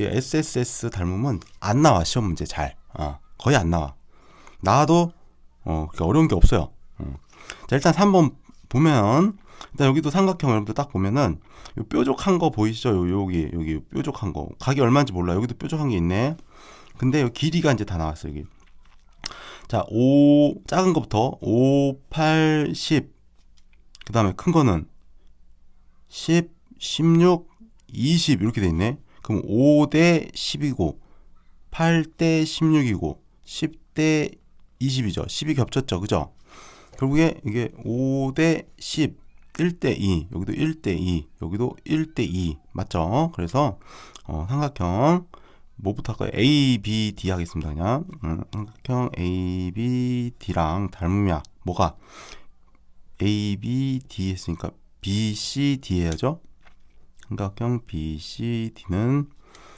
이 SSS 닮으면 안 나와 시험 문제 잘. 어, 거의 안 나와. 나와도 어, 어려운 게 없어요. 음. 자 일단 3번 보면 일단 여기도 삼각형 여러분들 딱 보면은 요 뾰족한 거 보이시죠? 요, 여기 여기 뾰족한 거. 각이 얼마인지 몰라 여기도 뾰족한 게 있네. 근데 요 길이가 이제 다 나왔어 여기. 자 5 작은 거부터 5 8 10 그 다음에 큰 거는 10 16 20 이렇게 돼 있네 그럼 5대 10이고 8대 16이고 10대 20이죠. 10이 겹쳤죠. 그죠? 결국에 이게 5대 10 1대 2 여기도 1대 2 여기도 1대 2 맞죠? 그래서 어, 삼각형 뭐부터 할까요? A, B, D 하겠습니다 그냥. 음, 삼각형 A, B, D랑 닮으냐 뭐가? A, B, D 했으니까 B, C, D 해야죠 삼각형 B, C, D는